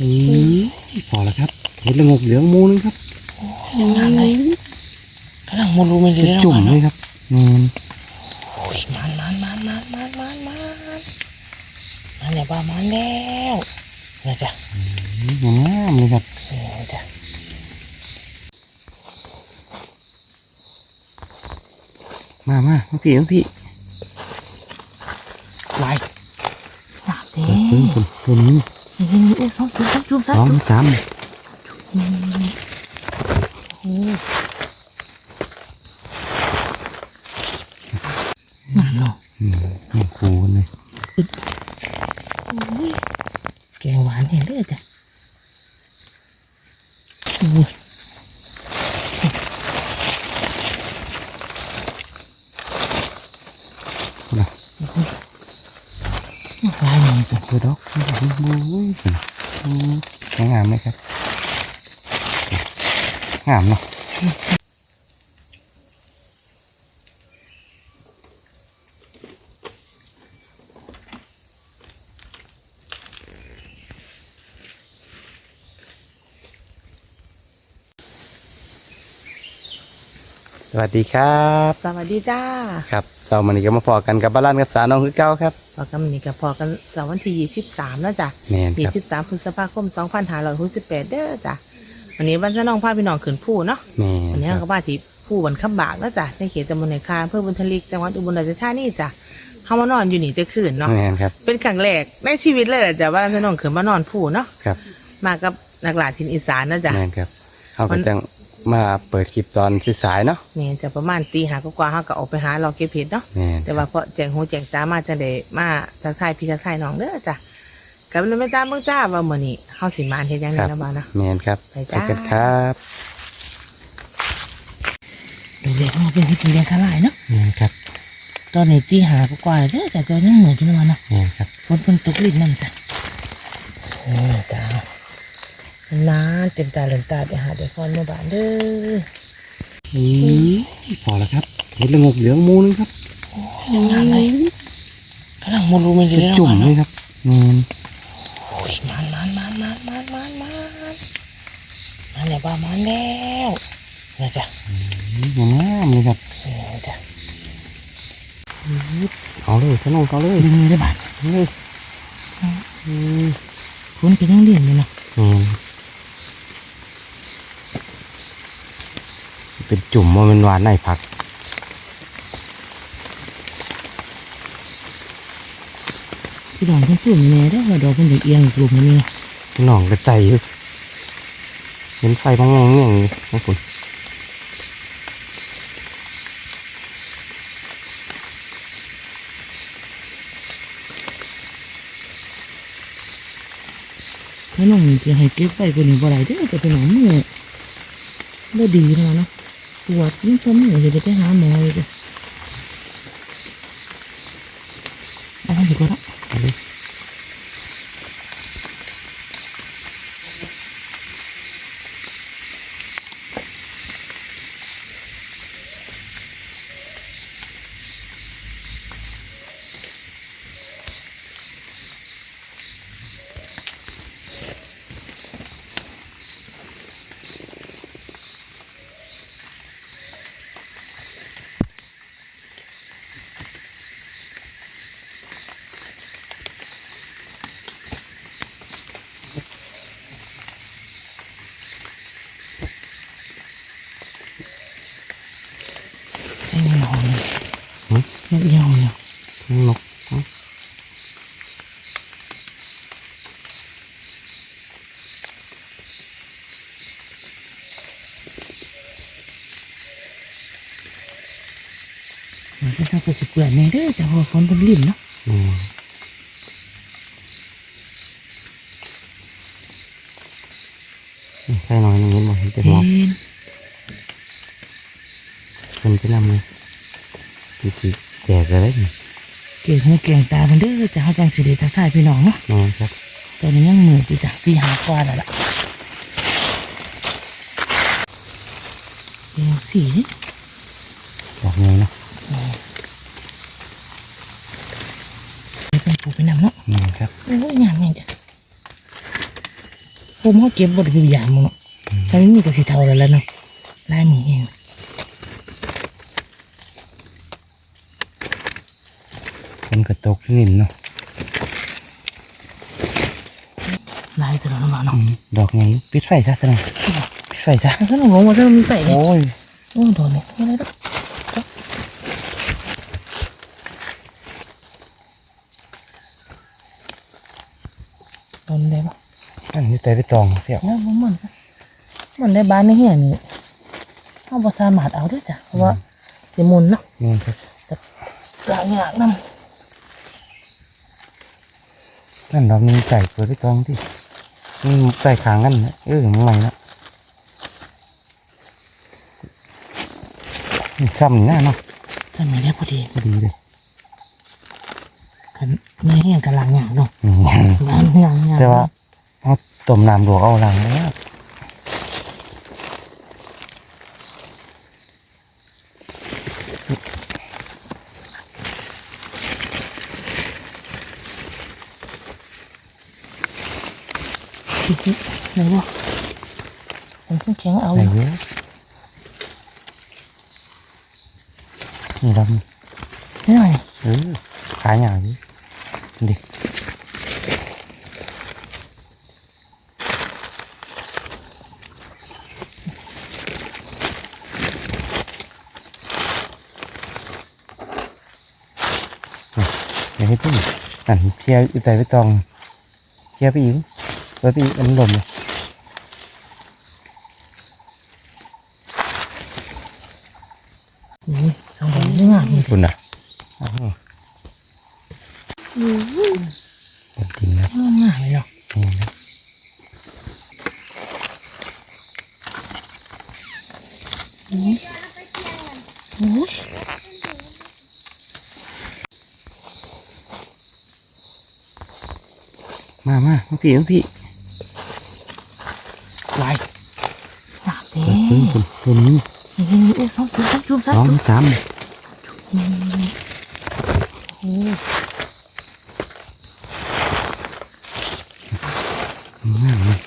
อืมพอแล้วครับเห็ดละงกเหลืองมูนึงครับยังงามเลยกำลังมูรูมันอยู่เป็นเลยจุ่มเลยครับแมนโอ้ยมันมันมันมันมันมันมันมันเนี่ยบ้ามันแล้วนะจ๊ะอืมงามเลยครับเออจ้ะมามามาพี่มาพี่ลายงามสิเพิ่มคนตัวนี้ Ôi, xuống, xuống, xuống, xuống, xuống. Con cắm. Ngon luôn. Ngon cua này. สวัสดีครับ สวัสดีจ้าครับเรามันนี้ก็มาพอกันกับบ้านร้านกับสาน้องคือเก้าครับพอกันนี่ก็พอกันสวันที่ยี่สิบสามแล้วจ้ะแมนยี่ครับสิบสามพฤษภาคมสองพันห้าร้อยหกสิบแปดเด้อจ้ะวันนี้บ้านเจ้าน้องพาพี่น้องขึ้นผู้เนาะแมวันนนี้คเรารับก็บ้านที่ผู้บันคำบากแล้วจ้ะในเขตตำบลในคาอำเพื่อบุญทลิกจังหวัดอุบลราชธานีจ้ะเข้ามานอนอยู่นี่จะคืนเนาะแมนครับ เป็นครั้งแรกในชีวิตเลยแหละจ้ะว่าจะน้องขึ้นมานอนผู้เนาะครับ มากับนักหลาทินอีสานนะจ๊ะแมนครับเขามัก็นจะ มาเปิดคลิปตอนสายๆเนาะนี่จะประมาณตีหากว่าๆเขาก็ออกไปหาเราเก็บเห็ดเนาะ แมนแต่ว่าพอแจงหูแจงจ้ามาจังได้มาทักทายพี่ทักทายน้องเด้อจ้ะกับเลยไม่จ้าเมื่อจ้าว่ามื้อนี้เฮาสิมาเฮ็ดหยังครันี่บนะบ้านะ แมนครับไปจ้า กันครับดูเด็กมาเป็นเฮ็ดเลี้ยงคาลายเนาะแมนครับตอนนี้ตีหากว่าๆเด้อจ้ะแต่ว่ายังเหนื่อยอยู่นะบ้านะแมนครับฝนมันตกลิ้นนั่นจ้ะนี่จ้า น้าเต็มตาเหลืองตาเดี๋ยวหาเดี๋ยวพรมาบ้านเด้ออืมพอแล้วครับเห็ดละงกเหลืองมูนึงครับยังงามเลยกำลังมูรูมันอยู่เป็นเลยจุ่มเลยครับแมนโอ้ยมันมันมันมันมันมันมันมันเนี่ยบ้ามันแล้วนะจ๊ะอืมงามเลยครับเออจ้ะเอาเลยขนมเอาเลยดึงเลยได้บ้านเอาเลยอืมฝนก็ยังเลี้ยงอยู่เนาะ แมนเป็นจุ่มว่ามันหวานในผักพี่ดองเพิ่นสูงแน่ได้อว่าดอกเพิ่นอยากเอียงอีกกลุ่มนี้หนองกระใจอยู่เห็นไฟพังแงงอย่างนี้นะคุณถ้าน้องจะให้เก็บไว้คนนี้บ่ได้เด้อจะเป็นหนองมือบ่ดีแล้วเนาะ ปวดยิ่งชมมือจะได้ไปหาหมอเลยจ้ะเอาไปดีกว่าเนาะ เอาเลย ไอ้หนองนี่นกเหี่ยวเนี่ย นกเอา มันก็ต้องไปสิเปื่อนแน่เด้อแต่พอฝนเป็นลิ่นเนาะอืมใช่น้อยนึงเห็นบ่เห็นเป็นเห็หมอกนเป็นไปนำเลยดีจีแจกเลยนี่เก่งหูเก่งตามันเด้อจะเขาจังสิได้ทักทายพี่น้องเนาะแม่นครับตอนนี้ยังมืออยู่จ้ะตีหากว่าแล้วล่ะเดี๋ยวสีดอกไงเนาะ ไปเป็นปูไปนำเนาะแม่นครับโอ้ยงามแม่งจ้ะผมเขาเก็บบไดคือยามมึงเนาะตอนนี้มีกระสีเทาแล้วแหล้วเนาะลายมือเองเป็นกระตกนินเนาะลายตัวนั้นมาอืเนาะมดอกไงปิดไฟซะสนะปิดไฟซะถ้าหนูงงว่าถ้ามันมีใส่เนี่ยโอ้ยโอ้โดนเนี่ยไม่ได้ดอกโด นได้ปะอันนี้แต่ไปตองเสียวแล้วมันมันมันได้บ้านในเฮียนี่เอาภาษามารถเอาด้วยจ้ะเพราะว่าสิมุนเนาะนี่ครับหลายอย่างนนั่นเรามีไก่เปิดไปตองที่นี่ไก่ขางกันนะเออมันใหม่ละนี่ซ้ำนี่นะเนาะำจะไม่ได้พอดีพอดีเลย กันในเฮียกันหลังอย่างเนาะอืมหลังอย่างอย่างแต่ว่าเอาต้มน้ำดวกเอาหลังแล้วไหนวะมันแข็งเอาไหนอยู่เยอะนี่เรานี่หน่อยเออขายอย่างนี้ ดิเดี๋ยวให้พี่อันเพียอยู่แต่ไปตองเพียไปอีกเปิดไปอีกอันลมเลยอุ้ยสองดอกนี่งามนี่คุณน่ะอ้าวเป็นจริงนะ งามงามเลยเนาะ นี่นะ อุ้ย มามามาพี่มาพี่ลายงามเจ๊เพิ่งคุณตัวนี้นี่นี่นี่ชอบชอบชอบชอบสองสามโอ้ งามเลย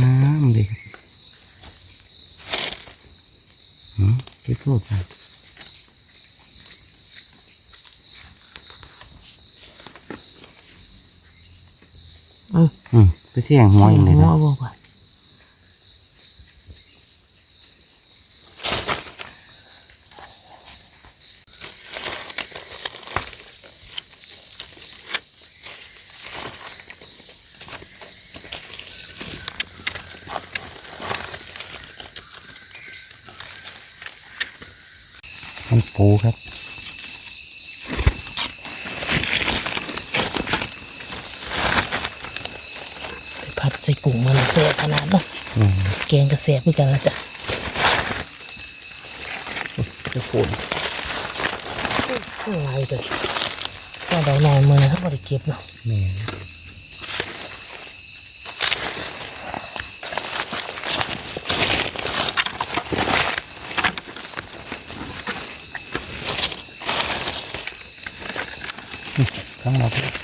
งามเลยอื มเก็บโทษไปเอออืมไปเสี่ยงหัวอย่างไรหันะวบอกว่ามันปูครับ ไปผัดใส่กุ้งมันแซ่บขนาดเนาะ อืม แกงก็แซ่บเหมือนกันละจ้ะจะปูนลายตัวก็ดอกนอนมือนะครับบริเก็บเนาะแม่ข้างเราเก็บเลยพออ่อนลองได้บอก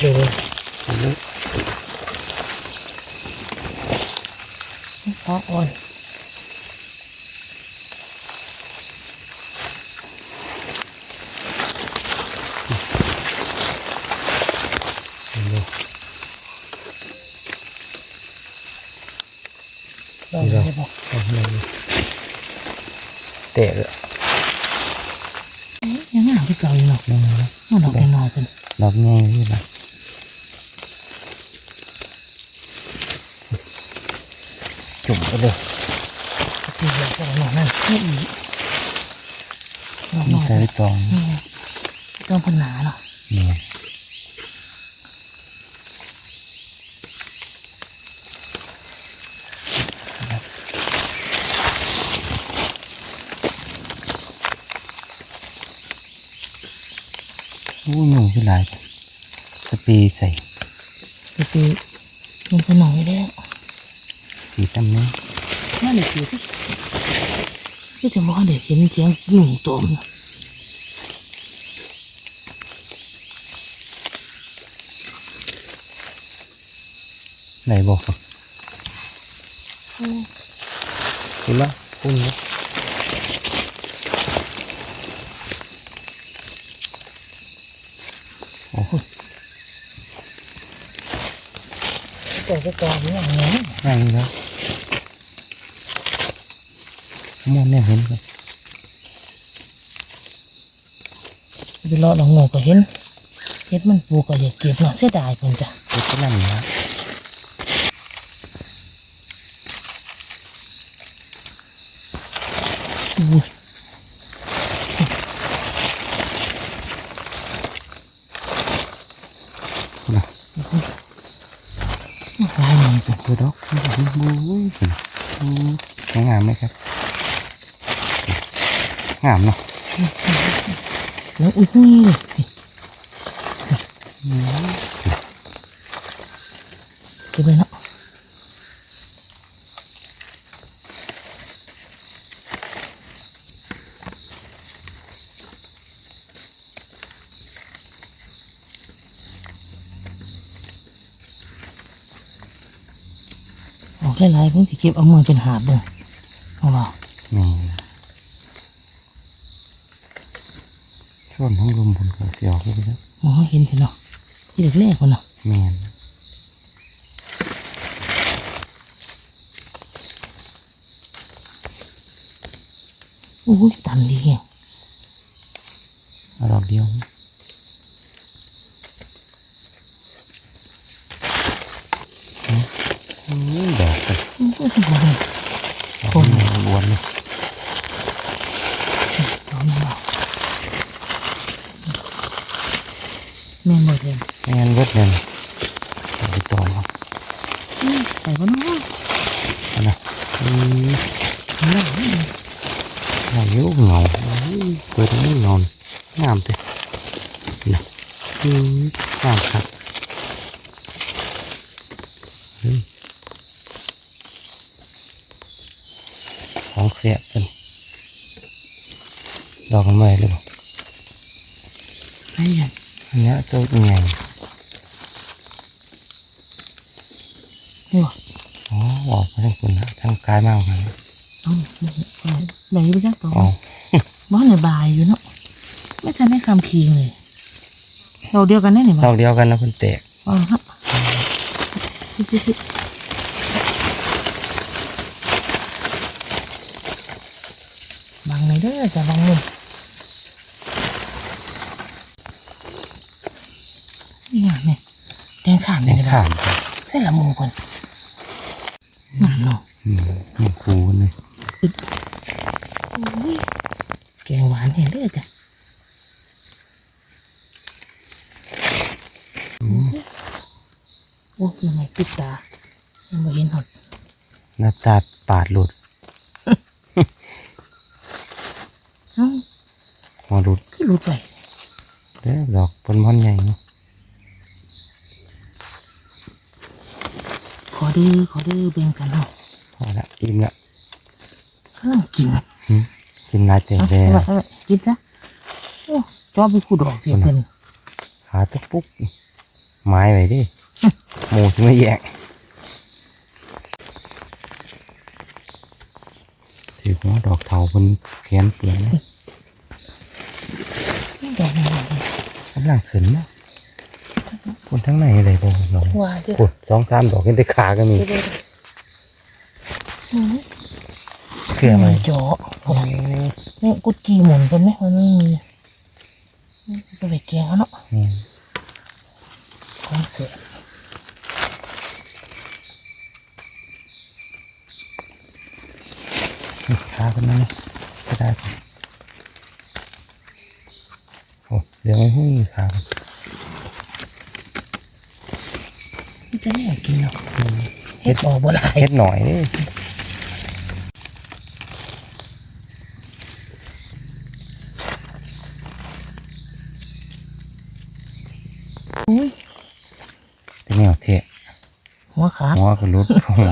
เตะเลยยังงามที่เก่าอยู่เนาะนั่นนะ มันดอกน้อยๆเป็น ดอกง่ายนี่นะจุ่ม ไปเลยจีบดอกน้อยนั่นนี่อีกดอกมีน้อยใส่ตองนี่ต้องพันหนาเนาะนี่โอ้ยหนูขึ้นหลายสปีใส่จะปีมันเป็นหน่อยได้ สีตั้มนี้น่าหนึ่งปีที่ก็จะมองเด็กเห็นเสียงหนุ่มตมไหนบอกเห็นไหมพุ่นนะแต่ก็กองอย่างนี้นั่งนี่แล้ว มองเนี่ยเห็นไหมไปรอหลงงูก็เห็นเห็ดมันปลูกก็อยากเก็บเนาะเสียดายเพิ่นจ้ะเห็นก็นั่งอยู่แล้วอุ้ยนะลายมันจ้ะตัวดอกบูบูงามไหมครับ งามเนาะแล้วอุ้ยนี่เลยเก็บเลยเนาะออกหลายๆเพิ่งสิเก็บเอามือเป็นหาบเบิ่งเอาเปล่า นี่ ส่วนทั้งลมบนเขาเสียวขึ้นไปแล้วมองเห็นเถอะเนาะที่แรกๆคนเนาะแมนโอ้ยตันดีแฮงเอาดอกเดียวอืมดอกเลยดอกนี้ล้วนเลย เอามาเอาแม่นบ่เลย ไม่ งั้นเวิร์ดเลยเอาไปต่อครับใส่บ่เนาะเอานะอืม เอาละ อายุเหงาอุ้ยเปิดไม่นอนงามเต้นะอืมงามครับเฮ้ยของเสียเป็นดอกกันใหม่เลยบ่ ไปยัน อันเนี้ยตัวใหญ่ นี่บ่ อ๋อออกมาทั้งคนนะทั้งกายมากเลย เอาไปไหนไปจักต่อ อ๋อ บ้านในบายอยู่เนาะไม่ทันได้คำคิงเลย เราเดียวกันได้นี่บ่เราเดียวกันนะคุณเตะอ๋อฮะซิซิบังในเด้อจะบังมุมนี่ไงเนี่ยแดงขามในนี่ก็ได้ข้ามใส่ละมูก่อนงามเนาะอืมนี่คูกันเลยอุ้ยแกงหวานเห็นเด้อจ้ะโอ้ยยังไงปิดตายังไม่เห็นหอดหน้าตาปาดหลุดเอ้าหัวหลุดคือหลุดไปเด้อดอกปนมันใหญ่เนาะขอดื้อขอดื้อเบ่งกันเนาะพอละอิ่มละกำลังกินหืมกินหลายเตะเอาเลยเอาเอาเอากินซะโอ้จอมไปคู่ดอกเสียเพิ่นขาตุกปุ๊กไม้ไว้ดิ หมูที่ไม่แยกถือว่าดอกเทาบนแขนเปลี่ยนนะแดงๆกำลังขึ้นนะคนทั้งในเลยบ่น้องว่าเจ้ะปวดสองสามดอกเห็นแต่ขาก็มีเดี๋ยวๆๆอืมเครือไหมเจาะพุ่นน่ะนี่กุดจีหมุนกันไหมมันไม่มีก็ไปแกงเอาเนาะนี่ของเสีย ขาคนนั้นนะก็ได้ครับโอ้เดี๋ยวไม่หุ้ยขาครับมันจะไม่อยากกินหรอกเฮ็ดออกบ่หลายเฮ็ดหน่อยนี่อุ้ยเป็นแนวเทะหัวขาดหัวก็รุดหัว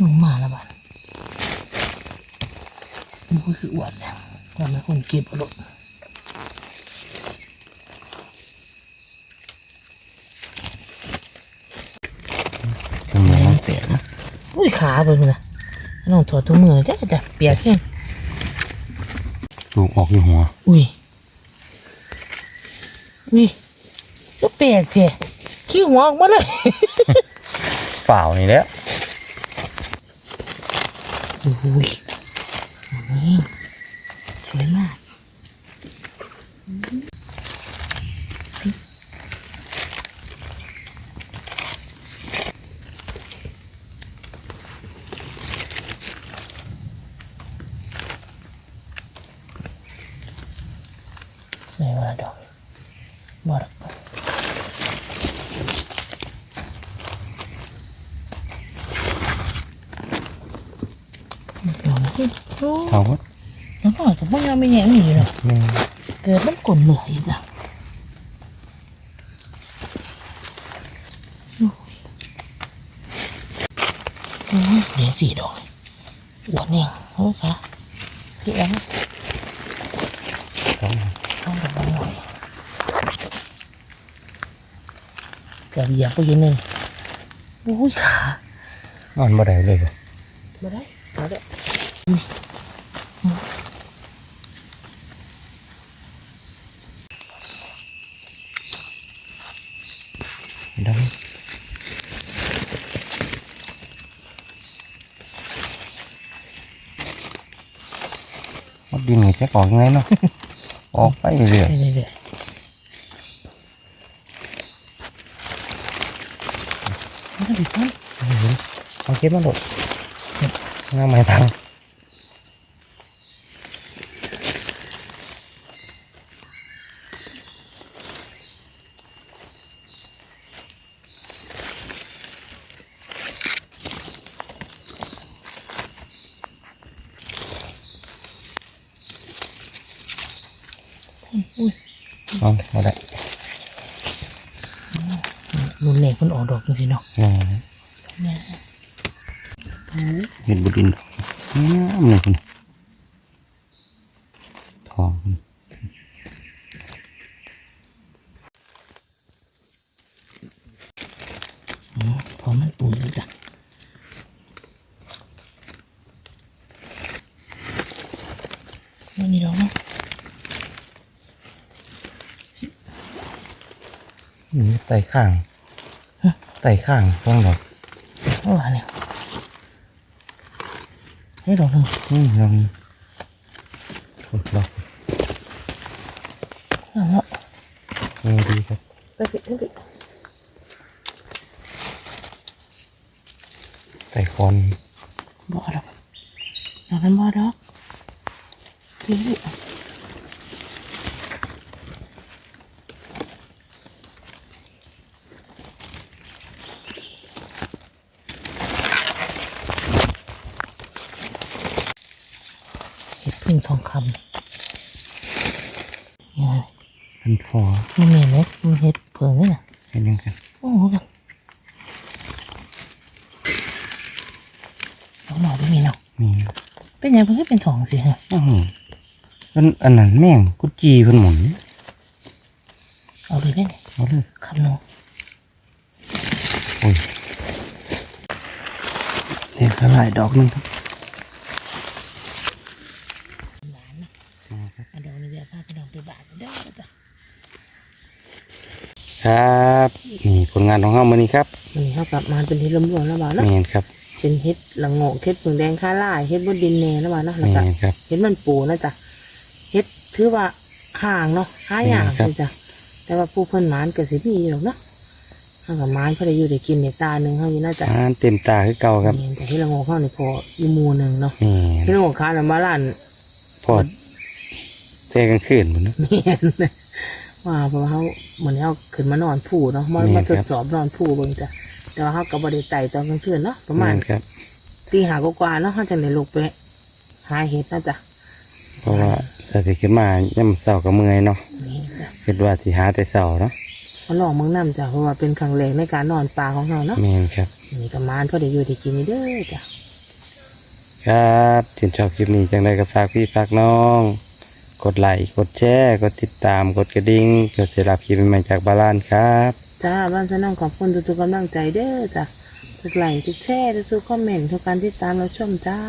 ลงมาแล้วบ้านมันก็คืออ้วนแล้วว่ามันคน เก็บเอารถทำไมมันเปลี่ยนนะอุ้ยขาไปเลยนะน้องถอดถุงมือได้จ้ะเปียกแค่ลูกออกอยู่หัว อุ้ย อุ้ยก็เปียกแท้ขี้หัวออกมาเลยฝ่าวนี่แหละอุ้ยนี่สวยมาก ไม่ว่าดอกบอดอก ดอกนี่โอ้เขาก็แล้วก็จะไม่ยอมไม่แย่งหนีหรอกแม่เกิดมันกลนเหนื่อยจ้ะโอ้ยเดี๋ยวสี่ดอกอวดเนี่ยโอ้ยค่ะพี่แอมเขาต้องกับมันหน่อยเกือบเหยียบไปอยืนหนึ่งโอ้ยขา นอนบ่ได้เลยบ่ มาได้มาได้ ได้มันดินจะออกยังไงเนาะออ เอยออาเก็บมาไม้พังอุ้ยเอาได้รุนแรงมันออกดอกจริงๆเนาะนี่เนี่ยเห็นบุดินงามเลยคุณทองคุณ อ๋อพอมันปุ๋ยแล้วจ้ะไม่มีดอกเนาะ นี่ ไต่ข้างไต่ข้างฟังดอกเอาหวานเนี่ยให้ดอกหนึ่งนี่ลองถูกดอกเอาเนาะนี่ดีครับไปปิดไปปิดไต่คอนบ่ดอกดอกนั้นบ่ดอกพี่เห็ดพึ่งทอง คำยังไงเป็นฟอมันมีไหมมันเห็ดเผิงไหมน่ะเห็นยังกันโอ้โหกันดอกหน่อไม่มีเนาะมีเป็นยังเพิ่งเป็นทองสิฮะอ้าวอันอันนั้นแม่งกุจีเพิ่นหมุนเอาเลยได้ไหมเอาเลยคำนองโอ้ยเห็นกระไรดอกหนึงครับ หวานนะอันดอกนี้เดี๋ยวพาไปดอกไปบาทเด้อจ้ะ ครับนี่ผลงานของเรามื่อนี้ครับมันนี้เขากลับมาเป็นเห็ดลำดวนแล้วบ้านะแมนครับเป็นเห็ดละโงกเห็ดเผืองแดงข้าล่ายเห็ดบดดินแน่แล้วบ้านะแมแล้วก็นครับเห็ดมันปูนะจ๊ะเห็ดถือว่าห่างเนาะหาอย่างครับเลยจ้ะแต่ว่าผู้เพิ่นหมานก็สิมีอยู่หรอกเนาะเขากับหมานเพื่อได้อยู่ได้กินในตาหนึ่งเขาอยู่น่าจะอ่านเต็มตาคือเก่าครับนี่แต่ที่ละโงกเขานี่พออยู่หมูหนึ่งเนาะนี่ที่ละโงกค้าน่ะมาล้านพอดแจ้กลางคืนหมดนะเมียนเลยว่าเพราะว่าเขา เหมือนเขาขึ้นมานอนผู้เนาะมาแม่มานทครัดบสอบนอนผู้เบิ่งจ้ะแต่ว่าเขากับบริไต่ตอนกลางคืนเนาะประแมมาณนครับ ตีหากว่าๆเนาะเขาจะในลูกไปหาเห็ดนะจ๊ะเพราะว่าถ้าสิขึ้นมาย่ำเสากับเมื่อยเนาะนี่จ้ะคิดว่าสิหาแต่เสาเนาะมาลองเมืองน้ำจ้ะเพราะว่าเป็นครั้งแรกในการนอนป่าของเราเนาะแมนครับ นี่ก็มานก็ได้อยู่ได้กินนี่เด้อจ้ะ ครับชื่นชอบคลิปนี้จังไดก็ฝากพี่ฝากน้อง กดไลค์กดแชร์กดติดตามกดกระดิ่งเพื่อจะรับคลิปใหม่ๆจากบาลานครับจ้าบ้านสนองขอบคุณทุกๆกำลังใจเด้อจ้ะทุกไลค์ทุกแชร์ทุกคอมเมนต์ทุกการติดตามเราชมจ้า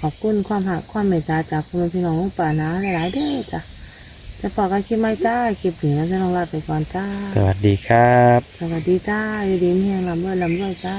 ขอบคุณความหักความเมตตาจากคุณพี่น้องป่านาหลายๆเด้อจ้ะจะปอกกันคลิปไม่จ้าคลิปนี้เราจะลองลาไปก่อนจ้า สวัสดีครับ สวัสดีจ้าอยู่ดีมีแห่งลำด้วยลำด้วยจ้า